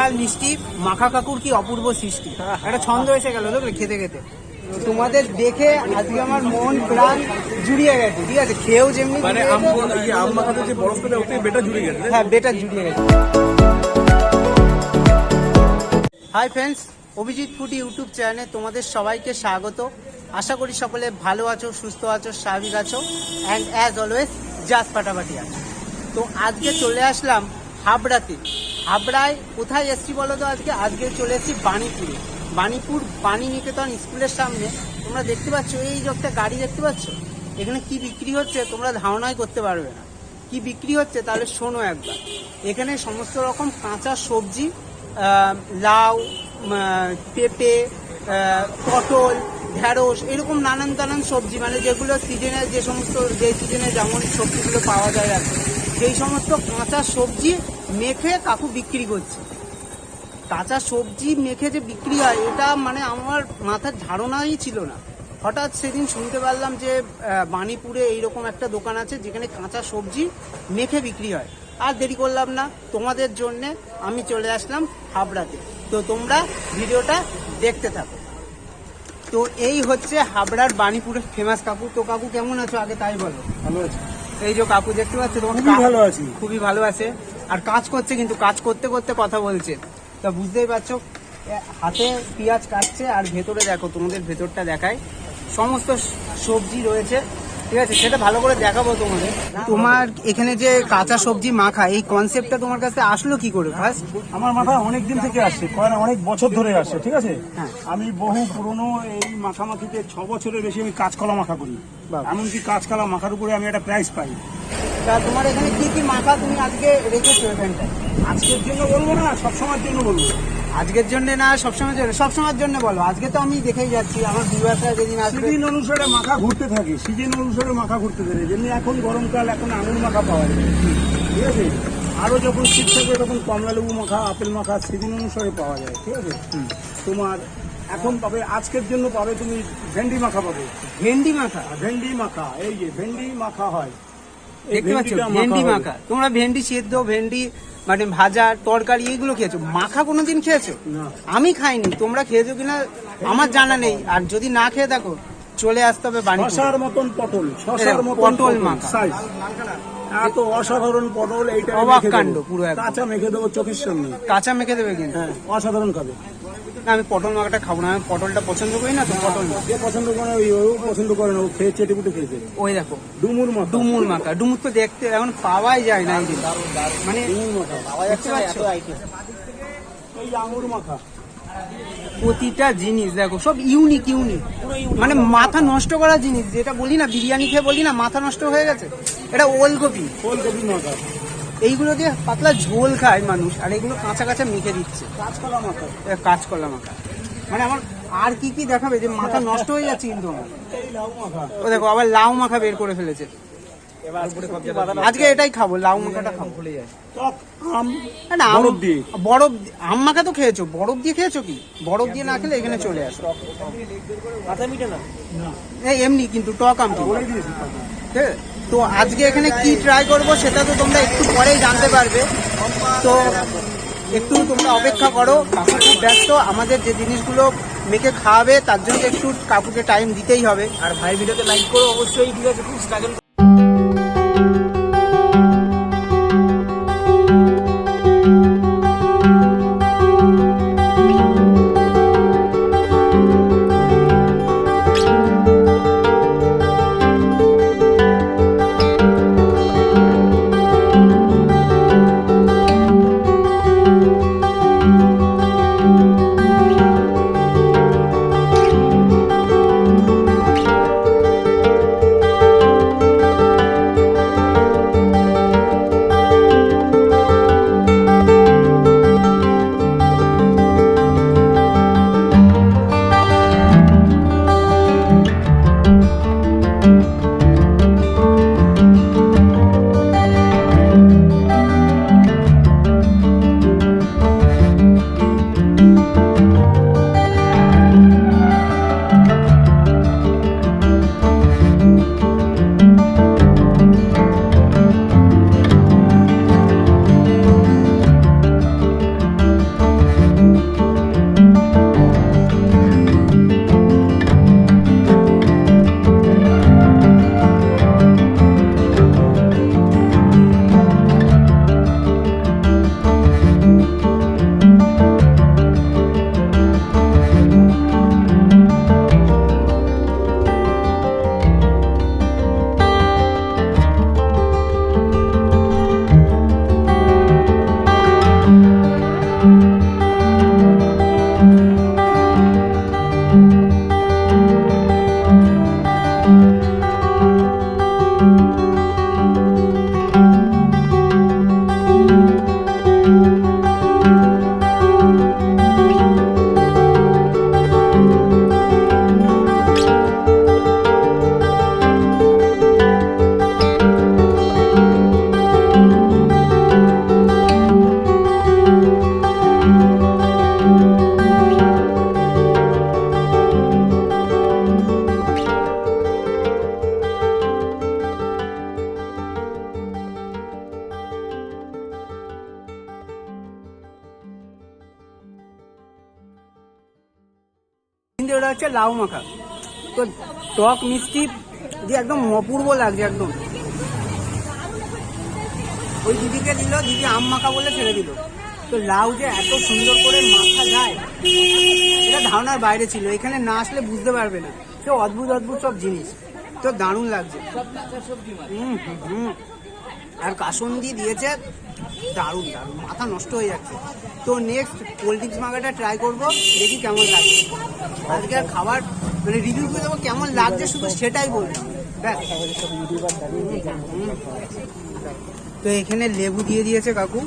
ঝাল মিষ্টি মাখা কাকুর কি অপূর্ব সৃষ্টি? একটা ছন্দ এসে গেল দেখলে খেতে খেতে। তোমাদের দেখে আজকে আমার মন প্রাণ জুড়িয়ে গেছে ঠিক আছে? খেয়েও যেমনি মানে আম ইয়ে আম মাখাতে যে বরফ পেলে ওতে বেটা জুড়ে গেছে হ্যাঁ বেটার জুড়িয়ে গেছে। Hi friends Abhijit food YouTube চ্যানেলে তোমাদের সবাইকে স্বাগত। আশা করি সকলে ভালো আছো সুস্থ আছো স্বাভাবিক আছো অ্যান্ড অ্যাজ অলওয়েজ জাস ফাটাফাটি আছো। তো আজকে চলে আসলাম হাবড়াতে। হাবড়ায় কোথায় এসছি বলো তো আজকে? আজকে চলে এসেছি বাণীপুরে। বাণীপুর বাণী নিকেতন স্কুলের সামনে। তোমরা দেখতে পাচ্ছ, এই যে একটা গাড়ি দেখতে পাচ্ছ? এখানে কি বিক্রি হচ্ছে তোমরা ধারণাই করতে পারবে না। কি বিক্রি হচ্ছে তাহলে শোনো একবার। এখানে সমস্ত রকম কাঁচা সবজি লাউ পেঁপে পটল, ঢ্যাঁড়স, এরকম নানান নানান সবজি মানে যেগুলো সিজনে যে সমস্ত, যে সিজনে যেমন সবজিগুলো পাওয়া যায় আর সেই সমস্ত কাঁচা সবজি মেখে কাকু বিক্রি করছে। কাঁচা সবজি মেখে যে বিক্রি হয় এটা মানে আমার মাথার ধারণাই ছিল না। হঠাৎ সেদিন শুনতে পারলাম যে আহ, বাণীপুরে এইরকম একটা দোকান আছে যেখানে কাঁচা সবজি মেখে বিক্রি হয়। আর দেরি করলাম না তোমাদের জন্য আমি চলে আসলাম হাবড়াতে। তো তোমরা ভিডিওটা দেখতে থাকো। তো এই হচ্ছে হাবড়ার বাণীপুরের ফেমাস কাকু। তো কাকু কেমন আছো? আগে তাই বলো। ভালো আছে। এই যে কাকু দেখতে পাচ্ছ তোমার ভালো আছি। খুবই ভালো আছে। আর কাজ করছে কিন্তু কাজ করতে করতে কথা বলছে। তা বুঝতেই পারছ হাতে পেঁয়াজ কাটছে আর ভেতরে দেখো তোমাদের ভেতরটা দেখায় সমস্ত সবজি রয়েছে ঠিক আছে? সেটা ভালো করে দেখাবো তোমাদের। তোমার এখানে যে কাঁচা সবজি মাখা এই কনসেপ্টটা তোমার কাছে আসলো কি করে ফার্স্ট আমার মাথায় অনেক দিন থেকে আসছে কয়েক অনেক বছর ধরে আসছে ঠিক আছে? হ্যাঁ। আমি বহু পুরনো এই মাখামাখিতে ছ বছরের বেশি আমি কাঁচকলা মাখা করি। এমনকি কাঁচকলা মাখার উপরে আমি একটা প্রাইজ পাই। তা তোমার এখানে কি কি মাখা তুমি আজকে রেখেছো এখানটায়? আজকের জন্য বলব না সবসময়ের জন্য বলব। আজকের জন্য না সবসময়ের জন্য সবসময়ের জন্য বলো। আজকে তো আমি দেখেই যাচ্ছি আমার ভিউয়ার্সরা যেদিন আসবে সিজন অনুসারে মাখা ঘুরতে থাকে সিজন অনুসারে মাখা ঘুরতে থাকে। যেমনি এখন গরমকাল এখন আঙুর মাখা পাওয়া যায়। ঠিক আছে? আরও যখন শীত থাকবে তখন কমলা লেবু মাখা আপেল মাখা সিজন অনুসারে পাওয়া যায়। ঠিক আছে? তোমার এখন পাবে আজকের জন্য পাবে তুমি ভেন্ডি মাখা পাবে। ভেন্ডি মাখা? ভেন্ডি মাখা এই যে ভেন্ডি মাখা হয়। দেখতে পাচ্ছ? ভেন্ডি। মাখা। তোমরা ভেন্ডি সেদ্ধ ভেন্ডি মানে ভাজা তরকারি এইগুলো খেয়েছো? মাখা কোনোদিন খেয়েছো? আমি খাইনি। তোমরা খেয়েছো কিনা আমার জানা নেই। আর যদি না খেয়ে দেখো চলে আসতে হবে বাড়ি শশার মতন পটল শশার মতন পটল মাখা। এত অসাধারণ পটল এইটা অবাক কাণ্ড পুরো। কাঁচা মেখে দেবো চোখের সামনে। কাঁচা মেখে দেবে কিন্তু। হ্যাঁ অসাধারণ খাবে। না, আমি পটল মাখাটা খাব না। আমি পটলটা পছন্দ করি না তো পটল। যে পছন্দ করে ওই ও পছন্দ করে না ও খেয়ে চেটে পুটে খেয়েছে। ওই দেখো ডুমুর মাখা। ডুমুর মাখা। ডুমুর তো দেখতে এখন পাওয়াই যায় না এই দিন মানে ডুমুর মাখা। দেখতে পাচ্ছ? এই আঙুর মাখা। প্রতিটা জিনিস দেখো সব ইউনিক ইউনিক মানে মাথা নষ্ট করা জিনিস যেটা বলি না বিরিয়ানি খেয়ে বলি না মাথা নষ্ট হয়ে গেছে। এটা ওলকপি। ফুলকপি মাখা। এইগুলো দিয়ে পাতলা ঝোল খায় মানুষ আর এগুলো কাঁচা কাঁচা মেখে দিচ্ছে। কাঁচকলা মাখা এ কাঁচকলা মাখা। মানে আমার আর কি কি দেখাবে? যে মাথা নষ্ট হয়ে যাচ্ছে কিন্তু আমার। এই লাউ মাখা ও দেখো আবার লাউ মাখা বের করে ফেলেছে। আজকে এটাই খাব লাউ মাখাটা খাব। ভুলে যায় টক আম না বরফ দিয়ে। বরফ আম মাখা তো খেয়েছো। বরফ দিয়ে খেয়েছো কি? বরফ দিয়ে না খেলে এখানে চলে আসো। মাথা মিটে না? এমনি কিন্তু টক আম ঠিক আছে? তো আজকে এখানে কি ট্রাই করব সেটা তো তোমরা একটু পরেই জানতে পারবে। তো একটু তোমরা অপেক্ষা করো কাকু খুব ব্যস্ত, আমাদের যে জিনিসগুলো মেখে খাওয়াবে, তার জন্য একটু কাকুকে টাইম দিতেই হবে। আর ভাই ভিডিওতে লাইক করো, অবশ্যই, ঠিক আছে, খুব স্ট্রাগল কিন্তু ওটা হচ্ছে লাউ মাখা। তো টক মিষ্টি দিয়ে একদম অপূর্ব লাগছে একদম। ওই দিদিকে দিল, দিদি আম মাখা বলে ছেড়ে দিল। তো লাউ যে এত সুন্দর করে মাখা যায়, এটা ধারণার বাইরে ছিল। এখানে না আসলে বুঝতে পারবে না। সে অদ্ভুত অদ্ভুত সব জিনিস। তো দারুণ লাগছে। আর কাসন্দি দিয়েছে, দারুণ দারুণ। মাথা নষ্ট হয়ে যাচ্ছে। তো নেক্সট কোল্ড ড্রিঙ্কস মাখাটা ট্রাই করব দেখি কেমন লাগে। আজকে আর খাবার মানে রিভিউ করে দেবো কেমন লাগছে শুধু সেটাই বললাম ব্যাস। তো এখানে লেবু দিয়ে দিয়েছে কাকু।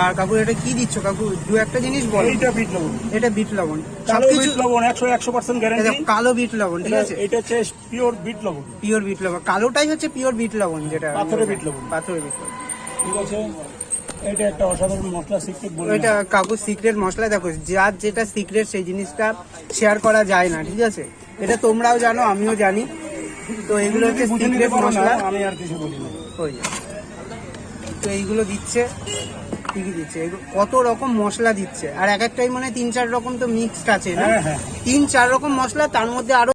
আর কাকু এটা কি দিচ্ছ কাকু? দু একটা জিনিস বলো। এইটা বিট লবণ। এটা বিট লবণ। কালো বিট লবণ একশো একশো পার্সেন্ট এটা গ্যারান্টি কালো বিট লবণ ঠিক আছে? এটা হচ্ছে পিওর বিট লবণ। পিওর বিট লবণ। কালোটাই হচ্ছে পিওর বিট লবণ যেটা পাথরের বিট লবণ। পাথরের বিট লবণ। ঠিক আছে। এটা একটা অসাধারণ মশলা সিক্রেট বলে কাকু সিক্রেট মশলা দেখো যার যেটা সিক্রেট সেই জিনিসটা শেয়ার করা যায় না ঠিক আছে? এটা তোমরাও জানো আমিও জানি। তো এগুলো হচ্ছে সিক্রেট মশলা। আমি আর কিছু বলি না। ওই তো এইগুলো দিচ্ছে ঠিকই দিচ্ছে। কত রকম মশলা দিচ্ছে। আর এক একটাই মানে তিন চার রকম তো মিক্সড আছে না? হ্যাঁ হ্যাঁ। তিন চার রকম মশলা তার মধ্যে আরও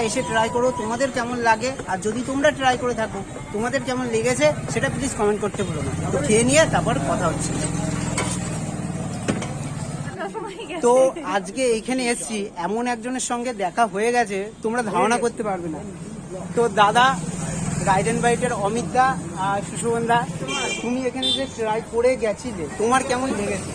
তোমরা এসে ট্রাই করো, তোমাদের কেমন লাগে? আর যদি তোমরা ট্রাই করে থাকো, তোমাদের কেমন লেগেছে, সেটা প্লিজ কমেন্ট করতে বলো না। তো খেয়ে নিয়ে তারপর কথা হচ্ছে। তো আজকে এখানে এসছি, এমন একজনের সঙ্গে দেখা হয়ে গেছে, তোমরা ধারণা করতে পারবে না। তো দাদা গাইডেন বাইটের অমিত দা, আর সুশোভন তুমি এখানে যে ট্রাই করে গেছিলে, তোমার কেমন লেগেছে?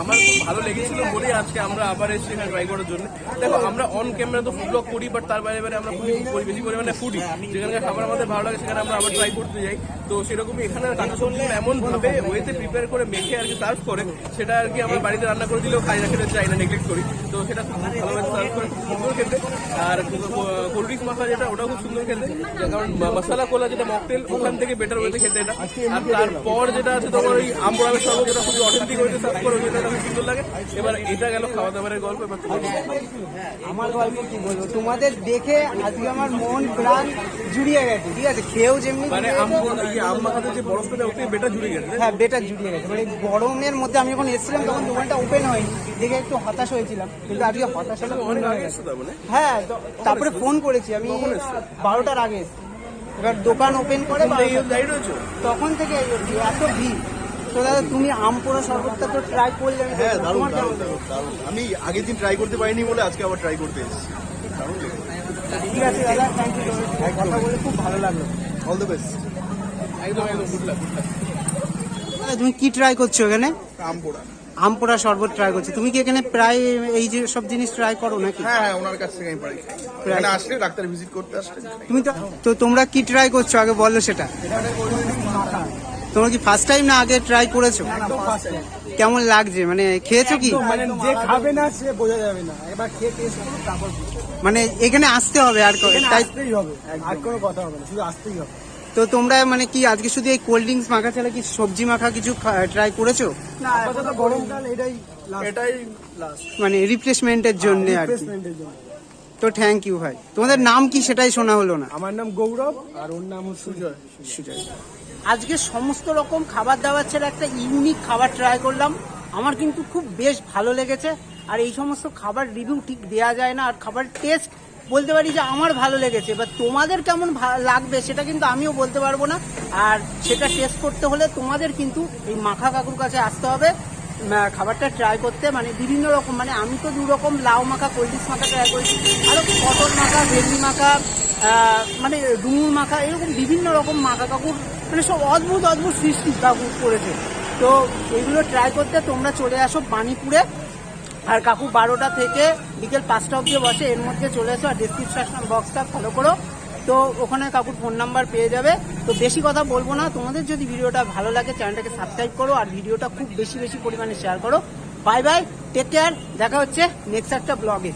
আমার খুব ভালো লেগেছিল বলেই আজকে আমরা আবার এসেছি এখানে ট্রাই করার জন্য। দেখো, আমরা অন ক্যামেরা তো ফুড ব্লগ করি বাট তার বাইরে বাইরে আমরা খুবই বেশি পরিমাণে ফুডি যেখানকার খাবার আমাদের ভালো লাগে, সেখানে আমরা আবার ট্রাই করতে যাই। তো সেরকমই এখানে কাঁচা সবজিগুলো এমন ভাবে ওয়েতে প্রিপেয়ার করে মেখে আর কি সার্ভ করে, সেটা আর কি আমার বাড়িতে রান্না করে দিলেও খাই না খেতে চাই না নেগলেক্ট করি। তো সেটা খুব সার্ভ করে সুন্দর খেতে। আর কোল্ড ড্রিঙ্কস মাখা যেটা ওটাও খুব সুন্দর খেতে। কারণ মশলা কোলা যেটা মকটেল ওখান থেকে বেটার ওয়েতে খেতে এটা। আর তারপর যেটা আছে তোমার ওই আমরামের শরবত যেটা খুবই অথেন্টিক ওয়েতে সার্ভ করে ওইটা খুব সুন্দর লাগে। এবার এটা গেল খাওয়া দাওয়ারের গল্প এবার আমার গল্প কি বলব? তোমাদের দেখে আজকে আমার মন প্রাণ জুড়িয়ে গেছে ঠিক আছে? খেয়েও যেমনি মানে জুড়িয়ে আম মাখাতে যে বরফটা ওতে বেটা জুড়ে গেছে হ্যাঁ বেটার জুড়িয়ে গেছে। মানে গরমের মধ্যে আমি যখন এসেছিলাম তখন দোকানটা ওপেন হয়নি। দেখে একটু হতাশ হয়েছিলাম। কিন্তু আজকে হয়ে মানে? হ্যাঁ তারপরে ফোন করেছি আমি বারোটার আগে এবার দোকান ওপেন করে তখন থেকে এত ভিড়। তো দাদা তুমি আম পোড়া শরবতটা তো ট্রাই করলে হ্যাঁ দারুণ আমি আগের দিন ট্রাই করতে পারিনি বলে আজকে আবার ট্রাই করতে এসেছি। ঠিক আছে দাদা থ্যাংক ইউ কথা বলে খুব ভালো লাগল। অল দ্য বেস্ট একদম একদম গুড লাক তুমি কি ট্রাই করছ এখানে? আম পোড়া আমপোড়া শরবত ট্রাই করছে। তুমি কি এখানে প্রায় এই যে সব জিনিস ট্রাই করো নাকি? হ্যাঁ হ্যাঁ ওনার কাছ থেকে আমি পারি। খাই এখানে আসলে ডাক্তার ভিজিট করতে আসলে তুমি তো তো তোমরা কি ট্রাই করছ? আগে বলো সেটা। তোমরা কি ফার্স্ট টাইম না আগে ট্রাই করেছ? কেমন লাগছে? মানে খেয়েছো কি? মানে যে খাবে না সে বোঝা যাবে না। এবার খেয়ে টেস্ট করুন তারপর মানে এখানে আসতে হবে আর তাই আসতেই হবে। আর কোনো কথা হবে না শুধু আসতেই হবে। তো তোমরা মানে কি আজকে শুধু এই কোল্ড ড্রিঙ্কস মাখা ছাড়া কি সবজি মাখা কিছু ট্রাই করেছ? না আপাতত গরমকাল এটাই এটাই মানে রিফ্রেশমেন্টের জন্য আর কি। তো থ্যাংক ইউ ভাই। তোমাদের নাম কি সেটাই শোনা হলো না? আমার নাম গৌরব আর ওর নাম সুজয়। সুজয়। আজকে সমস্ত রকম খাবার দাবার ছেড়ে একটা ইউনিক খাবার ট্রাই করলাম। আমার কিন্তু খুব বেশ ভালো লেগেছে। আর এই সমস্ত খাবার রিভিউ ঠিক দেওয়া যায় না। আর খাবার টেস্ট বলতে পারি যে আমার ভালো লেগেছে এবার তোমাদের কেমন লাগবে সেটা কিন্তু আমিও বলতে পারব না। আর সেটা টেস্ট করতে হলে তোমাদের কিন্তু এই মাখা কাকুর কাছে আসতে হবে খাবারটা ট্রাই করতে। মানে বিভিন্ন রকম মানে আমি তো দু রকম লাউ মাখা কোল্ড ড্রিঙ্কস মাখা ট্রাই করেছি, আরও পটল মাখা, ভেন্ডি মাখা মানে ডুমুর মাখা, এরকম বিভিন্ন রকম মাখা কাকুর মানে সব অদ্ভুত অদ্ভুত সৃষ্টি কাকুর করেছে। তো এগুলো ট্রাই করতে তোমরা চলে আসো বাণীপুরে। আর কাকু বারোটা থেকে বিকেল পাঁচটা অব্দি বসে, এর মধ্যে চলে এসো আর ডিসক্রিপশন বক্সটা ফলো করো। তো ওখানে কাকুর ফোন নাম্বার পেয়ে যাবে। তো বেশি কথা বলব না। তোমাদের যদি ভিডিওটা ভালো লাগে, চ্যানেলটাকে সাবস্ক্রাইব করো আর ভিডিওটা খুব বেশি বেশি পরিমাণে শেয়ার করো। বাই বাই টেক কেয়ার দেখা হচ্ছে নেক্সট একটা ব্লগে